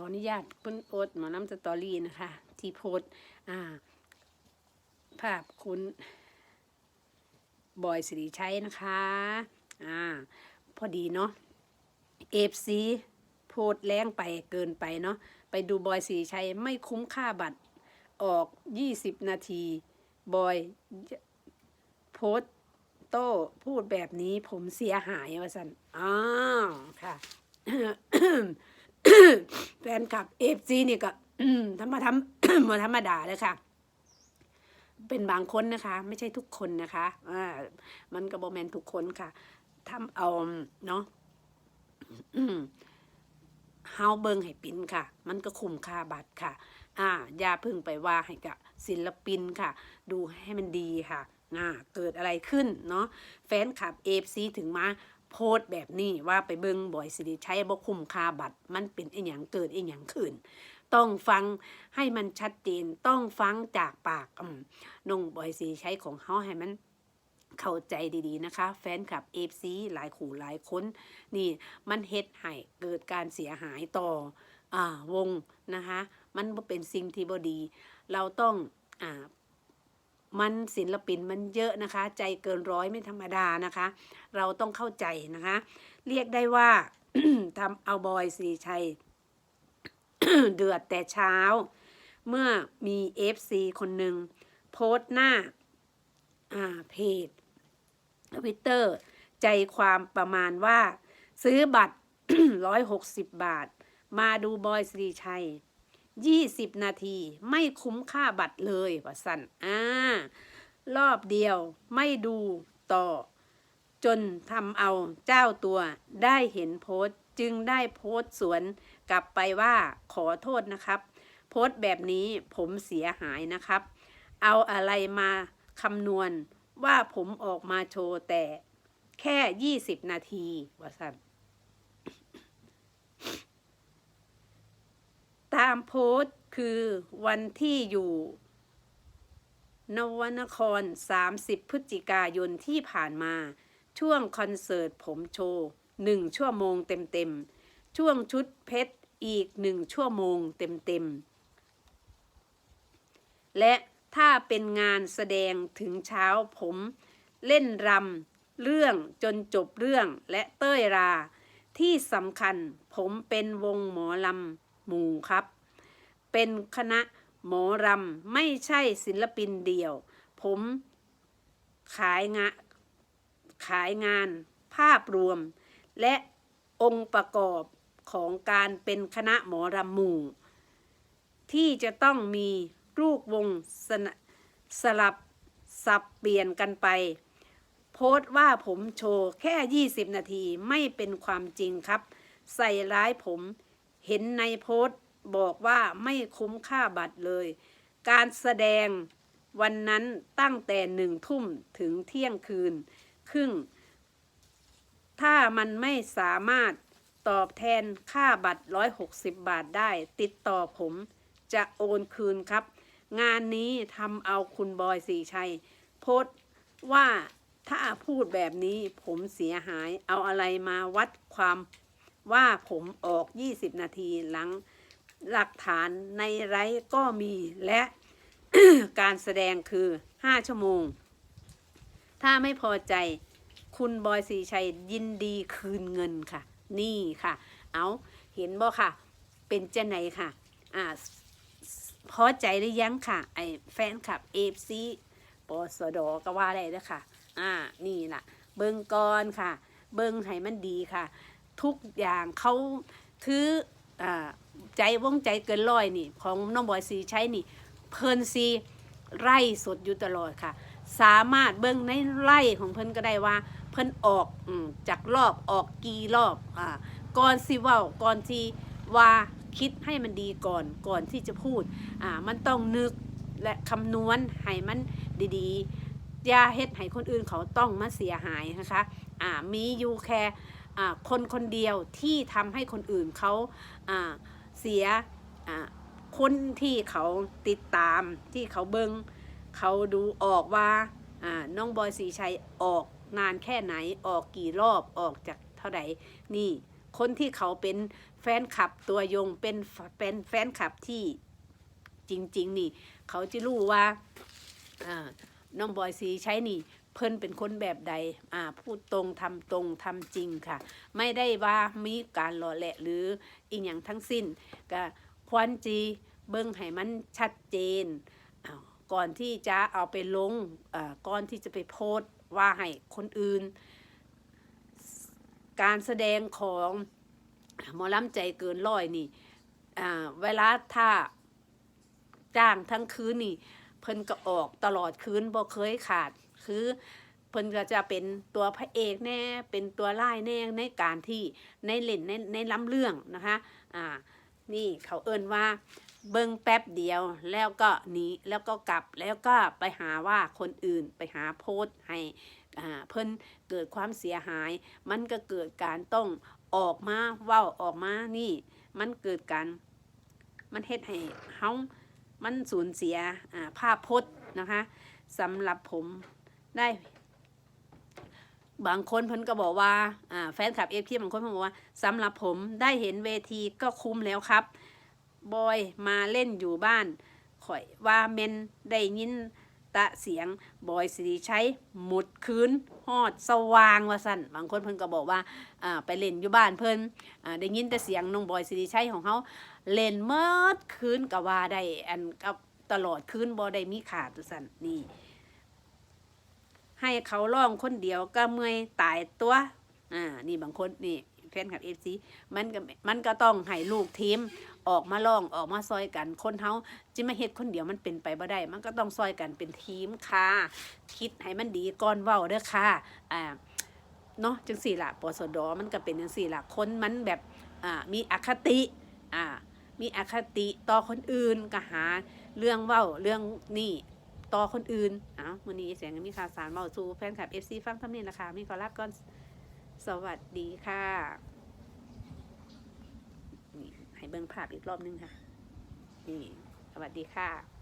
ขออนุญาตคุณโอ๊ตหมอน้ำสตอรี่นะคะที่โพสอ่า ภาพคุณบอยสิริชัยนะคะอ่าพอดีเนาะเอฟซีโพสแรงไปเกินไปเนาะไปดูบอยสิริชัยไม่คุ้มค่าบัตรออก 20 นาที บอยโพสโต้พูดแบบนี้ผมเสียหายว่าสันอ้าวค่ะ แฟนคลับเอฟซีนี่ก็ธรรมทำหมดธรรมดาเลยค่ะ เป็นบางคนนะคะ ไม่ใช่ทุกคนนะคะอ่ามันก็บอแมนทุกคนค่ะทำเอาเนาะเฮาเบิงให้ปินค่ะ มันก็คุ้มค่าบัตรค่ะ อ่าอย่าพึ่งไปว่าให้กับศิลปินค่ะ ดูให้มันดีค่ะอ่าเกิดอะไรขึ้นเนาะแฟนคลับเอฟซีถึงมา โพสต์แบบนี้ว่าไปเบิงบ่อยสิริชัยบ่คุ้มค่าบัตร มันเป็นไอหยังเกิดไอหยังขึ้นต้องฟังให้มันชัดเจนต้องฟังจากปากนงบอยสิริชัยของเฮาให้มันเข้าใจดีๆนะคะ แฟนคลับเอฟซีหลายขู่หลายคนนี่มันเฮ็ดให้เกิดการเสียหายต่ออวงนะคะ มันเป็นสิ่งที่บดี เราต้องอ่า มันศิลปินมันเยอะนะคะ ใจเกินร้อยไม่ธรรมดานะคะ เราต้องเข้าใจนะคะ เรียกได้ว่าทำเอาบอยสีชัย เดือดแต่เช้า เมื่อมีเอฟซีคนหนึ่งโพสต์หน้าอ่าเพจทวิตเตอร์ใจความประมาณว่า ซื้อบัตรร้อยหกสิบบาท มาดูบอยสิริชัยยี่สิบนาทีไม่คุ้มค่าบัตรเลยว่าสั่นอ่า รอบเดียวไม่ดูต่อ จนทำเอาเจ้าตัวได้เห็นโพสต์จึงได้โพสต์สวนกลับไปว่าขอโทษนะครับ โพสต์แบบนี้ผมเสียหายนะครับ เอาอะไรมาคำนวณว่าผมออกมาโชว์แต่แค่ยี่สิบนาทีว่าสันตามโพสต์คือวันที่อยู่ นวนคร 30 พฤศจิกายนที่ผ่านมา ช่วงคอนเสิร์ตผมโชว์หนึ่งชั่วโมงเต็มๆ ช่วงชุดเพชรอีกหนึ่งชั่วโมงเต็มๆ และถ้าเป็นงานแสดงถึงเช้าผม เล่นรำเรื่องจนจบเรื่องและเต้ยรา ที่สำคัญผมเป็นวงหมอลำหมู่ครับ เป็นคณะ หมอรำไม่ใช่ศิลปินเดี่ยว ผมขายงะขายงานภาพรวม และองค์ประกอบของการเป็นคณะหมอรำหมู่ ที่จะต้องมีลูกวงสสลับสับเปลี่ยนกันไป โพสต์ว่าผมโชว์แค่ 20 นาทีไม่เป็นความจริงครับ ใส่ร้ายผมเห็นในโพสต์ บอกว่าไม่คุ้มค่าบัตรเลย การแสดงวันนั้นตั้งแต่หนึ่งทุ่มถึงเที่ยงคืน ครึ่ง ถ้ามันไม่สามารถตอบแทนค่าบัตร 160 บาทได้ ติดต่อผมจะโอนคืนครับ งานนี้ทำเอาคุณบอยสีชัย โพสว่าถ้าพูดแบบนี้ผมเสียหายเอาอะไรมาวัดความว่าผมออก 20 นาทีหลัง หลักฐานในไร้ก็มีและการแสดงคือ5ชั่วโมง ถ้าไม่พอใจคุณบอยสีชัยยินดีคืนเงินค่ะ นี่ค่ะ เอาเห็นบ่ค่ะ เป็นเจ้าไหนค่ะอ่าพอใจหรือยังค่ะไอแฟนคลับเอฟซีปสดก็ว่าได้แล้วค่ะ อ่านี่ล่ะ เบิงกอนค่ะ เบิงให้มันดีค่ะ ทุกอย่างเขาถือ ใจว่องใจเกินร้อยนี่ ของน้องบอยซีใช้นี่ เพิ่นซีไร่สดอยู่ตลอดค่ะ สามารถเบิ่งในไร่ของเพิ่นก็ได้ว่า เพิ่นออกอจากรอบออกกี่รอบอ่าก่อนสิเว้าก่อนที่ว่าคิดให้มันดีก่อนก่อนที่จะพูดอ่ามันต้องนึกและคำนวณให้มันดีๆอย่าเฮ็ดให้คนอื่นเขาต้องมาเสียหายนะคะอ่ามีอยู่แค่ คนคนเดียวที่ทำให้คนอื่นเขาเสียคนที่เขาติดตามที่เขาเบิงเขาดูออกว่าน้องบอยสีชัยออกนานแค่ไหนออกกี่รอบออกจากเท่าไหร่นี่คนที่เขาเป็นแฟนคลับตัวยงเป็นเป็นแฟนคลับที่จริง ๆ นี่ เขาจะรู้ว่าอ่าน้องบอยสีใช้นี่ เพิ่นเป็นคนแบบใดอ่าพูดตรงทำตรงทำจริงค่ะ ไม่ได้ว่ามีการหล่อแหละหรืออีกอย่างทั้งสิ้นก็ควรจีเบิ่งให้มันชัดเจนอ้าก่อนที่จะเอาไปลงอ่าก่อนที่จะไปโพสว่าให้คนอื่น การแสดงของหมอลำใจเกินร้อยนี่อ่าเวลาถ้าจ้างทั้งคืนนี่ เพิ่นก็ออกตลอดคืนบ่เคยขาด คือเพิ่นก็จะเป็นตัวพระเอกแน่ เป็นตัวร้ายแน่ในการที่ในเล่นในในล้ำเรื่องนะคะ อ่า นี่เขาเอิ้นว่าเบิ่งแป๊บเดียวแล้วก็หนีแล้วก็กลับแล้วก็ไปหาว่าคนอื่นไปหาโพสต์ให้เพิ่นเกิดความเสียหาย มันก็เกิดการต้องออกมาเว้าออกมานี่ มันเกิดการมันเฮ็ดให้เฮามันสูญเสียภาพพจน์นะคะสำหรับผม ได้ บางคนเพิ่นก็บอกว่าอ่าแฟนคลับเอฟพีบางคนเพิ่นบอกว่าสำหรับผมได้เห็นเวทีก็คุ้มแล้วครับบอยมาเล่นอยู่บ้านข่อยว่าเมนได้ยินตะเสียงบอยสิริใช้หมดคืนฮอดสว่างว่าสั่นบางคนเพิ่นก็บอกว่าอ่าไปเล่นอยู่บ้านเพิ่นอ่าได้ยินแต่เสียงน้องบอยสิริใช้ของเขาเล่นเมิดคืนก็ว่าได้อันกับตลอดคืนบ่ได้มีขาดว่าสั่นนี่ ให้เขาร้องคนเดียวก็เมื่อยตายตัว อ่า นี่บางคนนี่แฟนคลับเอฟซีมันก็มันก็ต้องให้ลูกทีมออกมาร้องออกมาซอยกัน คนเฮาจิมาเฮ็ดคนเดียวมันเป็นไปบ่ได้ มันก็ต้องซอยกันเป็นทีมค่ะ คิดให้มันดีก่อนเว้าเด้อค่ะ อ่า เนาะจังสี่ละปสดมันก็เป็นจังสี่ละคนมันแบบ อ่า มีอคติ อ่า มีอคติต่อคนอื่นก็หา เรื่องเว้าเรื่องนี่ ต่อคนอื่นอ้าววันนี้เสียงมีข่าวสารเมาสู่แฟนคลับ FC ฟังทำนี้นะคะมีขอรับก่อนสวัสดีค่ะนี่ให้เบิ่งภาพอีกรอบนึงค่ะนี่สวัสดีค่ะ